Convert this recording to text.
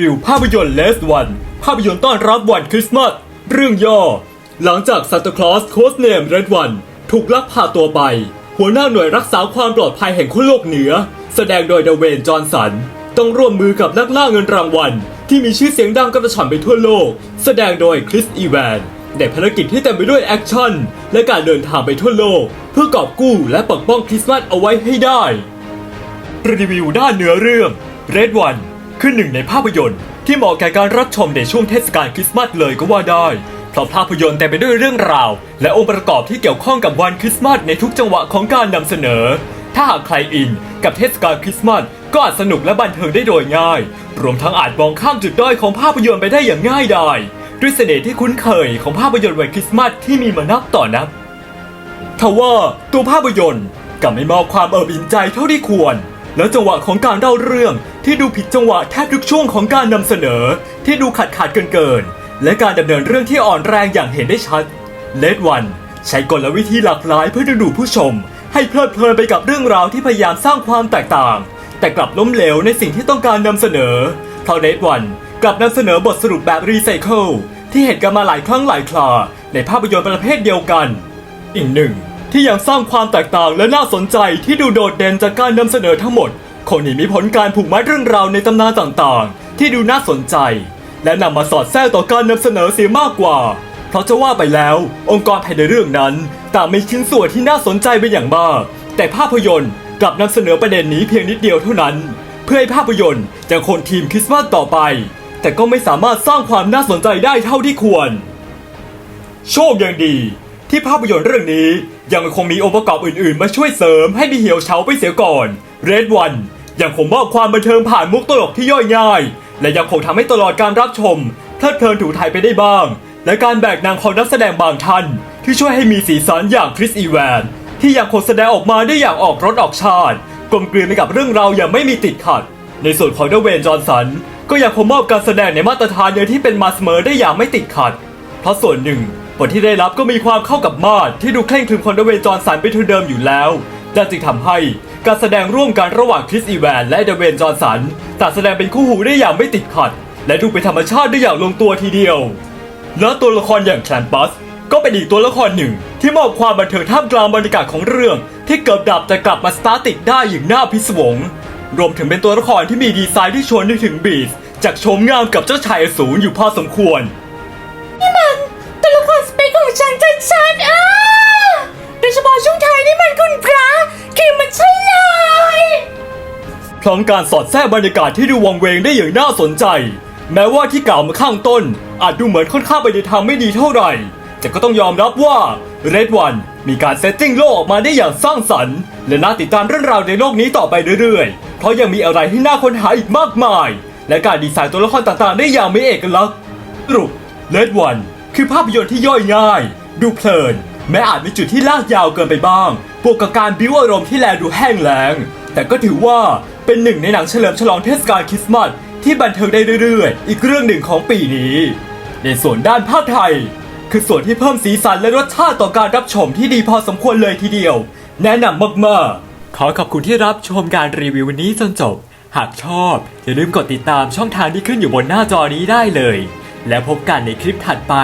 วิวภาพยนตร์เลสวันภาพยนตร์ต้อนรับวันคริสต์มาสเรื่องย่อ หลังจากซานตาคลอสโคสเนมเรดวันถูกลักพาตัวไป หัวหน้าหน่วยรักษาความปลอดภัยแห่งขั้วโลกเหนือ แสดงโดยเดเวนจอห์นสัน ต้องร่วมมือกับนักล่าเงินรางวัล ที่มีชื่อเสียงดังกระฉ่ำไปทั่วโลก แสดงโดยคริสอีแวนในภารกิจที่เต็มไปด้วยแอคชั่นและการเดินทางไปทั่วโลก เพื่อกอบกู้และปกป้องคริสต์มาสเอาไว้ให้ได้รีวิวด้านเนื้อเรื่อง Red One คือหนึ่งในภาพยนตร์ที่เหมาะแก่การรับชมในช่วงเทศกาลคริสต์มาสเลยก็ว่าได้เพราะภาพยนตร์เต็มไปด้วยเรื่องราว และองค์ประกอบที่เกี่ยวข้องกับวันคริสต์มาสในทุกจังหวะของการนำเสนอ ถ้าหากใครอินกับเทศกาลคริสต์มาสก็อาจสนุกและบันเทิงได้โดยง่าย รวมทั้งอาจมองข้ามจุดด้อยของภาพยนตร์ไปได้อย่างง่ายดายด้วยเสน่ห์ที่คุ้นเคยของภาพยนตร์วันคริสต์มาสที่มีมานับต่อนับทว่าตัวภาพยนตร์กลับไม่มอบความเอิบอิ่มใจเท่าที่ควร แล้วจังหวะของการเล่าเรื่อง ที่ดูผิดจังหวะแทบทุกช่วงของการนำเสนอ ที่ดูขาดขาดเกินเกินๆและการดำเนินเรื่องที่อ่อนแรงอย่างเห็นได้ชัดเลดวันใช้กลวิธีหลากหลายเพื่อดึงดูดผู้ชม ให้เพลิดเพลินไปกับเรื่องราวที่พยายามสร้างความแตกต่าง แต่กลับล้มเหลวในสิ่งที่ต้องการนำเสนอเพราะเลดวันกลับนำเสนอบทสรุปแบบรีไซเคิลที่เห็นกันมาหลายครั้งหลายคราในภาพยนตร์ประเภทเดียวกัน อีกหนึ่งที่ยังสร้างความแตกต่างและน่าสนใจที่ดูโดดเด่นจากการนำเสนอทั้งหมด คงหนีมีผลการผูกมัดเรื่องราวในตำนานต่างๆ ที่ดูน่าสนใจ และนำมาสอดแทรกต่อการนำเสนอเสียมากกว่า เพราะจะว่าไปแล้ว องค์กรภายในเรื่องนั้นต่างมีชิ้นส่วนที่น่าสนใจเป็นอย่างมาก แต่ภาพยนตร์กลับนำเสนอประเด็นนี้เพียงนิดเดียวเท่านั้น เพื่อให้ภาพยนตร์ยังคงทีมคริสต์มาสต่อไป แต่ก็ไม่สามารถสร้างความน่าสนใจได้เท่าที่ควร โชคยังดี ที่ภาพยนตร์เรื่องนี้ยังคงมีองค์ประกอบอื่นๆ มาช่วยเสริมให้มีเหี่ยวเฉาไปเสียก่อน Red One ยังคงมอบความบันเทิงผ่านมุกตลกที่ย่อยง่าย และยังคงทำให้ตลอดการรับชมเพลิดเพลินถูกไทยไปได้บ้าง และการแบกนางของนักแสดงบางท่าน ที่ช่วยให้มีสีสันอย่างคริสอีแวนที่ยังคงแสดงออกมาได้อย่างออกรสออกชาติ กลมกลืนไปกับเรื่องราวอย่างไม่มีติดขัด ในส่วนของเดเวนจอห์นสันก็ยังคงมอบการแสดงในมาตรฐานเดียวที่เป็นมาเสมอได้อย่างไม่ติดขัด เพราะส่วนหนึ่งบทที่ได้รับก็มีความเข้ากับมาดที่ดูเคร่งครึมของเดเวนจอห์นสันเป็นทุนเดิมอยู่แล้วดังจึงทำให้ การแสดงร่วมกันระหว่างคริสอีแวนและเดเวนจอห์สันต่างแสดงเป็นคู่หูได้อย่างไม่ติดขัด และดูเป็นธรรมชาติได้อย่างลงตัวทีเดียว และตัวละครอย่างแคลมปัสก็เป็นอีกตัวละครหนึ่ง ที่มอบความบันเทิงท่ามกลางบรรยากาศของเรื่อง ที่เกิดดับแต่กลับมาสตาร์ติดได้อย่างน่าพิศวง รวมถึงเป็นตัวละครที่มีดีไซน์ที่ชวนนึกถึงบีสจากโฉมงามกับเจ้าชายอสูรอยู่พอสมควรนี่มันตัวละครสเปคของฉันชัดๆอะ พร้อมการสอดแทรกบรรยากาศที่ดูวังเวงได้อย่างน่าสนใจ แม้ว่าที่กล่าวมาข้างต้น อาจดูเหมือนค่อนข้างไปในทางไม่ดีเท่าไหร่ แต่ก็ต้องยอมรับว่า Red One มีการเซตติ้งโลกออกมาได้อย่างสร้างสรรค์ และน่าติดตามเรื่องราวในโลกนี้ต่อไปเรื่อยๆ เพราะยังมีอะไรที่น่าค้นหาอีกมากมาย และการดีไซน์ตัวละครต่างๆ ได้อย่างมีเอกลักษณ์สรุป Red One คือภาพยนตร์ที่ย่อยง่าย ดูเพลิน แม้อาจมีจุดที่ลากยาวเกินไปบ้าง บวกกับการบิวอารมณ์ที่แลดูแห้งแล้ง แต่ก็ถือว่าเป็นหนึ่งในหนังเฉลิมฉลองเทศกาลคริสต์มาสที่บันเทิงได้เรื่อยๆ อีกเรื่องหนึ่งของปีนี้ ในส่วนด้านภาคไทย คือส่วนที่เพิ่มสีสันและรสชาติต่อการรับชมที่ดีพอสมควรเลยทีเดียว แนะนำมากๆ ขอขอบคุณที่รับชมการรีวิววันนี้จนจบ หากชอบ อย่าลืมกดติดตามช่องทางที่ขึ้นอยู่บนหน้าจอนี้ได้เลย แล้วพบกันในคลิปถัดไป